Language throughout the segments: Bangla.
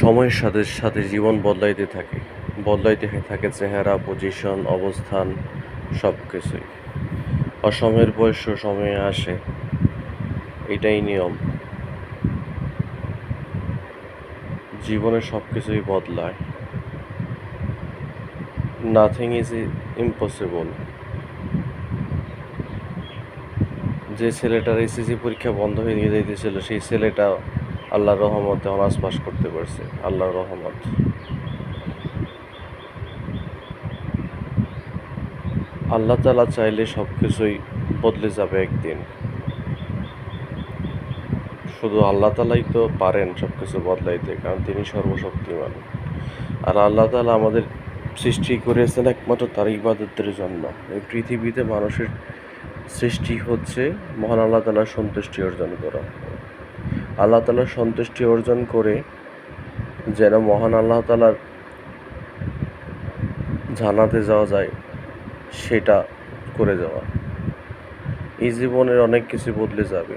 সময়ের সাথে সাথে জীবন বদলাইতে থাকে। বদলাইতে থাকে চেহারা পজিশন অবস্থান সব কিছুই অসময়ের বয়স সময়ে আসে। এটাই নিয়ম। জীবনে সব কিছুই বদলায়। নাথিং ইজ ইম্পসিবল যে ছেলেটার এসএসসি পরীক্ষা বন্ধ হয়ে গিয়ে যাইতেছিল, সেই ছেলেটা আল্লাহর রহমতে অনার্স পাস করতে পারছে, আল্লাহর রহমত। আল্লাহ তালা চাইলে সব কিছুই বদলে যাবে একদিন। শুধু আল্লাহ তালাই তো পারেন সব কিছু বদলাইতে, কারণ তিনি সর্বশক্তিমান। আর আল্লাহ তালা আমাদের সৃষ্টি করেছেন একমাত্র তার ইবাদতের জন্য। এই পৃথিবীতে মানুষের সৃষ্টি হচ্ছে মহান আল্লাহ তালার সন্তুষ্টি অর্জন করা। আল্লাহ তালার সন্তুষ্টি অর্জন করে যেন মহান আল্লাহ তালার জানাতে যাওয়া যায়, সেটা করে যাওয়া। এই জীবনের অনেক কিছু বদলে যাবে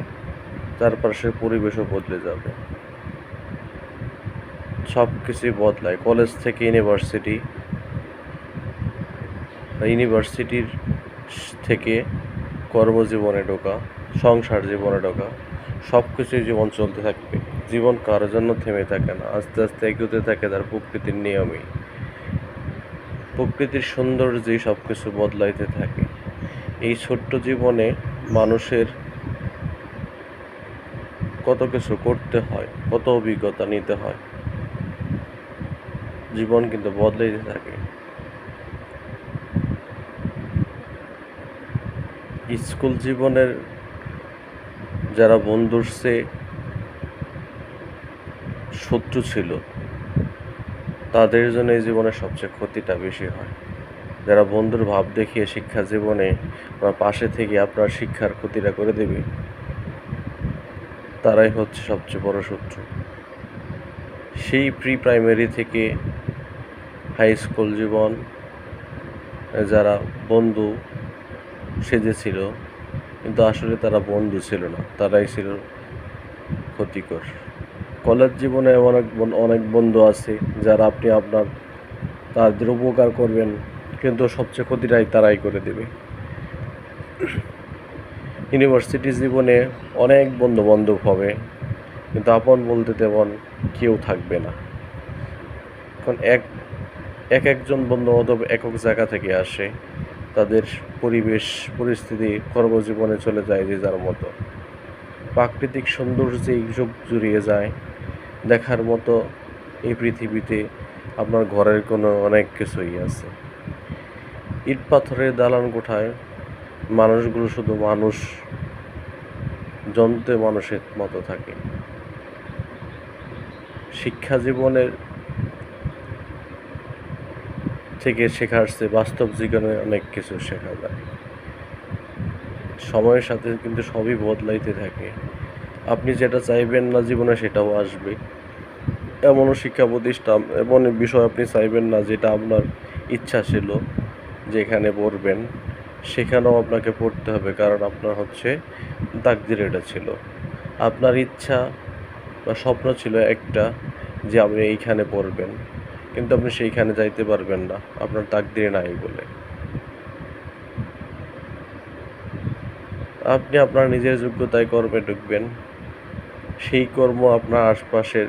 চারপাশের পরিবেশও বদলে যাবে। সব কিছুই বদলায়। কলেজ থেকে ইউনিভার্সিটি, ইউনিভার্সিটির থেকে কর্মজীবনে ঢোকা, সংসার জীবনে ঢোকা। সব কিছুই জীবন চলতে থাকবে। জীবন কারোর জন্য থেমে থাকে না। আস্তে আস্তে এগোতে থাকে তার প্রকৃতির নিয়মেই। প্রকৃতির সৌন্দর্যেই সব কিছু বদলাইতে থাকে। এই ছোট্ট জীবনে মানুষের কত কিছু করতে হয়, কত অভিজ্ঞতা নিতে হয়, জীবন কিন্তু বদলাইতে থাকে। স্কুল জীবনের যারা বন্ধুর সে শত্রু ছিল, তাদের জন্য এই জীবনে সবচেয়ে ক্ষতিটা বেশি হয়। যারা বন্ধুর ভাব দেখিয়ে শিক্ষা জীবনে আপনার পাশে থেকে আপনার শিক্ষার ক্ষতিটা করে দেবে, তারাই হচ্ছে সবচেয়ে বড় শত্রু। সেই প্রি প্রাইমারি থেকে হাই স্কুল জীবন, যারা বন্ধু সেজেছিল কিন্তু আসলে তারা বন্ধু ছিল না, তারাই ছিল ক্ষতিকর। কলেজ জীবনে অনেক অনেক বন্ধু আছে যারা আপনি আপনার, তাদের উপকার করবেন, কিন্তু সবচেয়ে ক্ষতিটাই তারাই করে দেবে। ইউনিভার্সিটি জীবনে অনেক বন্ধু বান্ধব হবে, কিন্তু আপন বলতে তেমন কেউ থাকবে না। কারণ এক এক একজন বন্ধু বান্ধব একক জায়গা থেকে আসে তাদের পরিবেশ, পরিস্থিতি কর্মজীবনে চলে যায় যে যার মতো। প্রাকৃতিক সৌন্দর্যেই যোগ জুড়িয়ে যায়। দেখার মতো এই পৃথিবীতে আপনার ঘরের কোনো অনেক কিছুই আছে। ইট পাথরের দালান কোঠায় মানুষগুলো শুধু মানুষ জন্তুে মানুষের মতো থাকে। শিক্ষা জীবনের থেকে শেখার চেয়ে বাস্তব জীবনে অনেক কিছু শেখা যায়। সময়ের সাথে কিন্তু সবই বদলাইতে থাকে। আপনি যেটা চাইবেন না জীবনে সেটাও আসবে। এমনও শিক্ষা প্রতিষ্ঠান এমন বিষয় আপনি চাইবেন না যেটা আপনার ইচ্ছা ছিল যে এখানে পড়বেন। সেখানেও আপনাকে পড়তে হবে, কারণ আপনার হচ্ছে তাকদির এটা ছিল। আপনার ইচ্ছা বা স্বপ্ন ছিল একটা যে আপনি এইখানে পড়বেন। কিন্তু আপনি সেইখানে যাইতে পারবেন না। আপনার তাকদিরে নাই বলে। আপনি আপনার নিজের যোগ্যতায় কর্মে ঢুকবেন। সেই কর্ম আপনার আশপাশের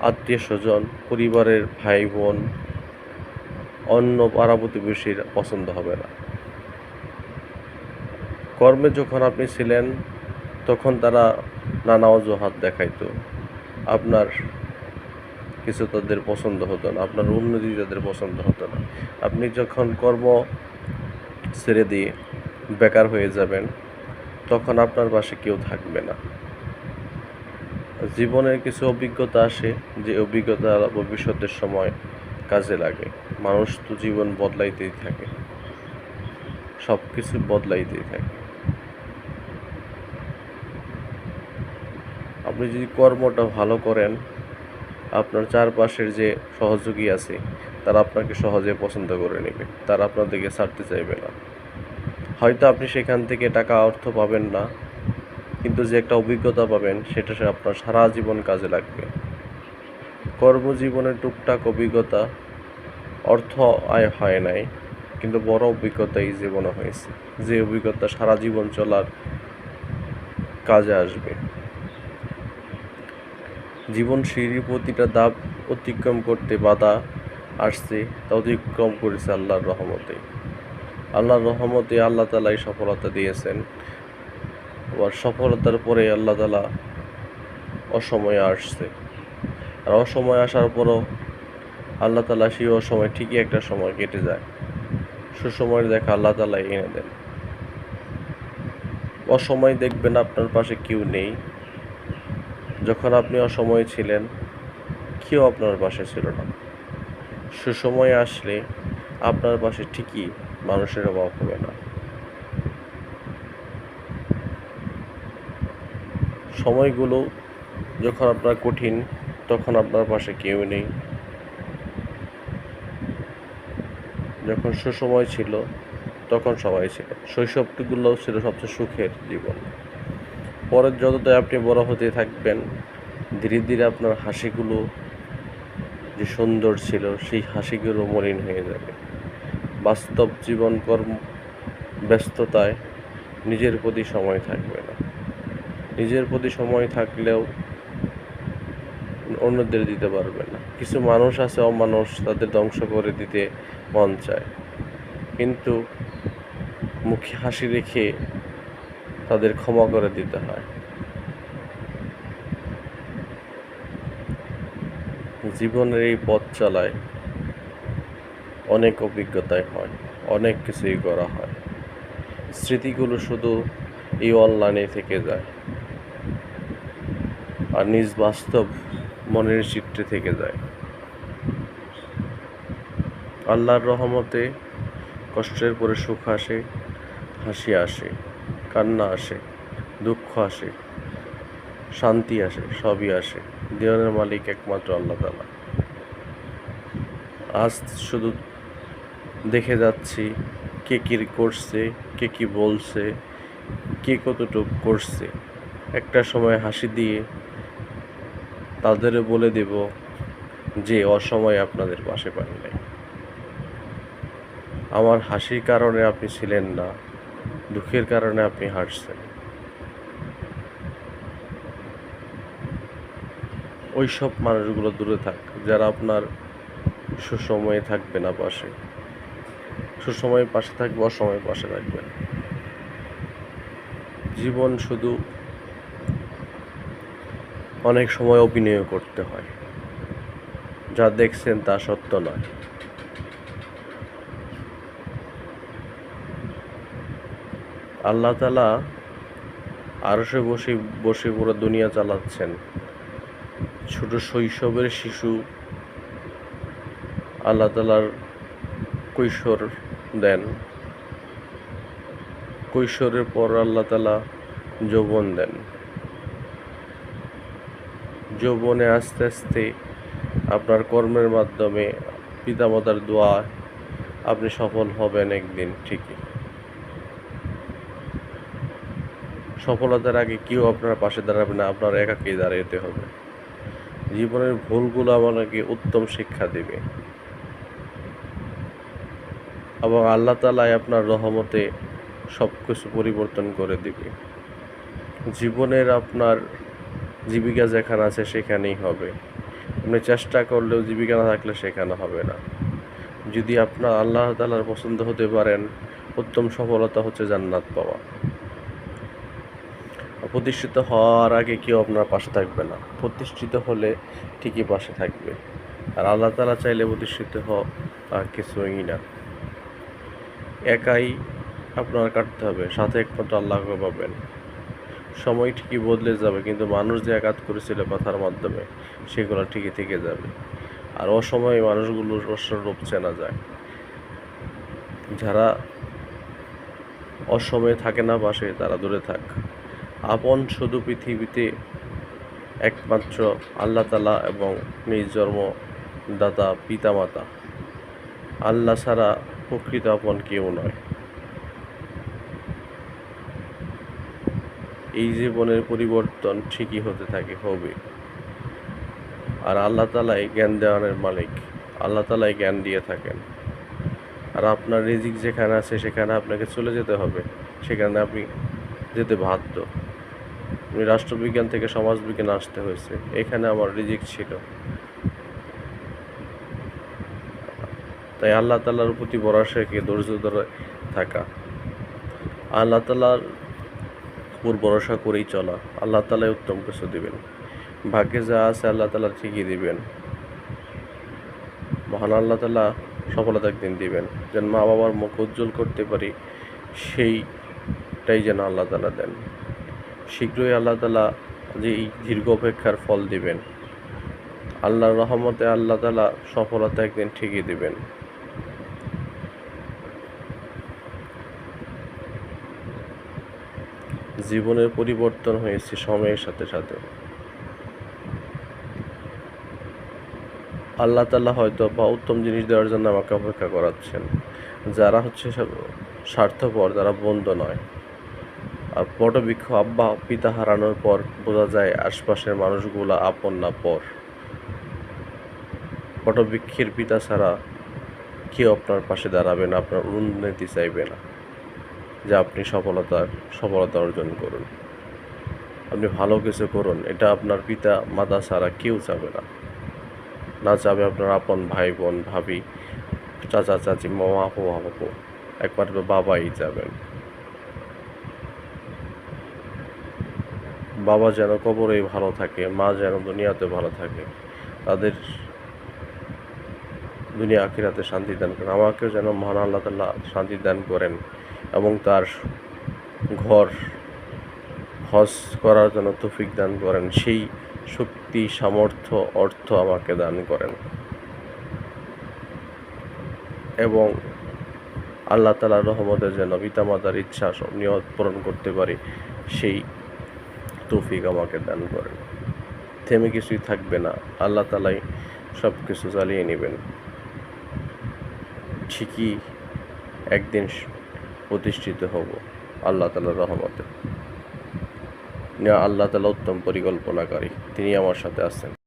আত্মীয় স্বজন, পরিবারের ভাই বোন অন্য পাড়া প্রতিবেশীর পছন্দ হবে না। কর্মে যখন আপনি ছিলেন, তখন তারা নানা অজুহাত দেখাইতো। আপনার কিছু তাদের পছন্দ হতো না, আপনার উন্নতি তাদের পছন্দ হতো না। আপনি যখন কর্ম ছেড়ে দিয়ে বেকার হয়ে যাবেন, তখন আপনার পাশে কেউ থাকবে না। জীবনের কিছু অভিজ্ঞতা আসে, যে অভিজ্ঞতা ভবিষ্যতের সময় কাজে লাগে। মানুষ তো জীবন বদলাইতেই থাকে। সব কিছু বদলাইতেই থাকে। আপনি যদি কর্মটা ভালো করেন আপনার চারপাশের যে সহযোগী আছে, তারা আপনাকে সহজে পছন্দ করে নেবে। তারা আপনাদেরকে ছাড়তে চাইবে না। হয়তো আপনি সেখান থেকে টাকা অর্থ পাবেন না, কিন্তু যে একটা অভিজ্ঞতা পাবেন, সেটা সে আপনার সারা জীবন কাজে লাগবে। কর্মজীবনের টুকটাক অভিজ্ঞতা অর্থ আয় হয় নাই, কিন্তু বড় অভিজ্ঞতা এই জীবনে হয়েছে। যে অভিজ্ঞতা সারা জীবন চলার কাজে আসবে। জীবন সিঁড়ির প্রতিটা ধাপ অতিক্রম করতে বাধা আসছে তা অতিক্রম করেছে আল্লাহর রহমতে। আল্লাহর রহমতে আল্লাহ তালা এই সফলতা দিয়েছেন। আবার সফলতার পরে আল্লাহ তালা অসময়ে আসছে। আর অসময়ে আসার পরও আল্লাহ তালা সেই অসময় ঠিকই একটা সময় কেটে যায়। সুসময়ের দেখা আল্লাহ তালা এনে দেন। অসময় দেখবেন আপনার পাশে কেউ নেই। যখন আপনি অসময়ে ছিলেন, কেউ আপনার পাশে ছিল না। সুসময় আসলে আপনার পাশে ঠিকই মানুষের অভাব হবে না। সময়গুলো যখন আপনার কঠিন, তখন আপনার পাশে কেউ নেই। যখন সুসময় ছিল, তখন সবাই ছিল। শৈশবগুলো ছিল সবচেয়ে সুখের জীবন। পরের যতটাই আপনি বড় হতে থাকবেন, ধীরে ধীরে আপনার হাসিগুলো যে সুন্দর ছিল, সেই হাসিগুলো মলিন হয়ে যাবে। বাস্তব জীবন কর্ম ব্যস্ততায় নিজের প্রতি সময় থাকবে না। নিজের প্রতি সময় থাকলেও অন্যদের দিতে পারবে না। কিছু মানুষ আছে, অমানুষ, তাদের ধ্বংস করে দিতে মন চায়। কিন্তু মুখে হাসি রেখে তাদের ক্ষমা করে দিতে হয়। জীবনের এই পথ চালায় অনেক অভিজ্ঞতায় হয়, অনেক কিছুই করা হয়। স্মৃতিগুলো শুধু এই অনলাইনে থেকে যায় আর নিজ বাস্তব মনের চিত্রে থেকে যায়। আল্লাহর রহমতে কষ্টের পরে সুখ আসে, হাসি আসে। কান্না আসে, দুঃখ আসে, শান্তি আসে, সবই আসে। দেওয়ানের মালিক একমাত্র আল্লাহ তালা আজ শুধু দেখে যাচ্ছি কে কী করছে, কে কী বলছে, কে কতটুক করছে। একটা সময় হাসি দিয়ে তাদেরও বলে দেব যে, অসময়ে আপনাদের পাশে পাই নাই। আমার হাসির কারণে আপনি ছিলেন না। দুঃখের কারণে আপনি হাসছেন ওই সব মানুষগুলো দূরে থাক, যারা আপনার সুসময়ে থাকবে না পাশে। সুসময়ে পাশে থাকবে, অসময়ে পাশে থাকবে জীবন শুধু অনেক সময় অভিনয় করতে হয়। যা দেখছেন তা সত্য নয়। আল্লাহ তালা আরশে বসে বসে পুরো দুনিয়া চালাচ্ছেন। ছোট শৈশবের শিশু আল্লাহ তালার কৈশোর দেন। কৈশোরের পর আল্লাহ তালা যৌবন দেন। যৌবনে আস্তে আস্তে আপনার কর্মের মাধ্যমে পিতামাতার দোয়া আপনি সফল হবেন একদিন, ঠিকই। সফলতার আগে কেউ আপনার পাশে দাঁড়াবে না, আপনার একাকেই দাঁড়াতে হবে। জীবনের ভুলগুলো আপনাকে উত্তম শিক্ষা দেবে। এবং আল্লাহ তালাই আপনার রহমতে সব কিছু পরিবর্তন করে দিবে। জীবনের আপনার জীবিকা যেখানে আছে সেখানেই হবে। আপনি চেষ্টা করলেও জীবিকা না থাকলে সেখানে হবে না। যদি আপনার আল্লাহ তালার পছন্দ হতে পারেন, উত্তম সফলতা হচ্ছে জান্নাত পাওয়া। প্রতিষ্ঠিত হওয়ার আগে কেউ আপনার পাশে থাকবে না। প্রতিষ্ঠিত হলে ঠিকই পাশে থাকবে। আর আল্লাহ তালা চাইলে প্রতিষ্ঠিত হওয়া কিছুই না। একাই আপনার কাটতে হবে, সাথে একমাত্র আল্লাহকে পাবেন। সময় ঠিকই বদলে যাবে, কিন্তু মানুষ যে আঘাত করেছিল কথার মাধ্যমে, সেগুলো ঠিকই থেকে যাবে। আর অসময়ে মানুষগুলোর রূপ চেনা যায়। যারা অসময়ে থাকে না পাশে তারা দূরে থাক। আপন শুধু পৃথিবীতে একমাত্র আল্লাহ তালা এবং নিজ জন্মদাতা পিতামাতা। আল্লাহ ছাড়া প্রকৃত আপন কেউ নয়। এই জীবনের পরিবর্তন ঠিকই হতে থাকে, হবে। আর আল্লাহ তালাই জ্ঞান দেওয়ানের মালিক। আল্লাহ তালাই জ্ঞান দিয়ে থাকেন। আর আপনার রিজিক যেখানে আছে সেখানে আপনাকে চলে যেতে হবে। সেখানে আপনি যেতে বাধ্য। রাষ্ট্রবিজ্ঞান থেকে সমাজবিজ্ঞান আসতে হয়েছে। এখানে আমার রিজিক ছিল। তাই আল্লাহ তালার প্রতি ভরসা রেখে ধৈর্য ধরে থাকা। আল্লাহ তালার উপর ভরসা করেই চলা। আল্লাহ তালাই উত্তম কিছু দিবেন। ভাগ্যে যা আছে আল্লাহ তালা ঠিকই দিবেন। মহান আল্লাহ তালা সফলতা একদিন দিবেন। যেন মা বাবার মুখ উজ্জ্বল করতে পারি, সেইটাই যেন আল্লাহ তালা দেন। শীঘ্রই আল্লাহ তালা যে এই দীর্ঘ অপেক্ষার ফল দিবেন। আল্লাহর রহমতে আল্লাহ তালা সফলতা একদিন ঠিকই দিবেন। জীবনের পরিবর্তন হয়েছে সময়ের সাথে সাথে। আল্লাহ তাল্লাহ হয়তো বা উত্তম জিনিস দেওয়ার জন্য আমাকে অপেক্ষা করাচ্ছেন। যারা হচ্ছে স্বার্থপর, যারা বন্ধ নয়। বটবৃক্ষ আব্বা পিতা হারানোর পর বোঝা যায় আশপাশের মানুষগুলা আপন না পর। বটবৃক্ষের পিতা ছাড়া কেউ আপনার পাশে দাঁড়াবে না, আপনার উন্নতি চাইবে না, যে আপনি সফলতার সফলতা অর্জন করুন। আপনি ভালো কিছু করুন, এটা আপনার পিতা, মাতা ছাড়া কেউ চাবে না। না চাবে আপনার আপন ভাই, বোন, ভাবি, চাচা, চাচি, মামা আপু আপু একমাত্র বাবাই যাবেন বাবা যেন কবরেই ভালো থাকে, মা যেন দুনিয়াতে ভালো থাকে, তাদের দুনিয়া আখিরাতে শান্তি দান করেন। আমাকেও যেন মহান আল্লাহ তাল্লাহ শান্তি দান করেন এবং তার ঘর হজ করার জন্য তৌফিক দান করেন। সেই শক্তি, সামর্থ্য, অর্থ আমাকে দান করেন। এবং আল্লাহ তালার রহমতের যেন পিতামাতার ইচ্ছা সব নিয়ত পূরণ করতে পারি, সেই তৌফিক আমাকে দান করেন। থেমে কিছুই থাকবে না। আল্লাহ তালাই সব কিছু চালিয়ে নেবেন। ঠিকই একদিন প্রতিষ্ঠিত হব আল্লাহ তালার রহমতে। আল্লাহ তালা উত্তম পরিকল্পনাকারী, তিনি আমার সাথে আছেন।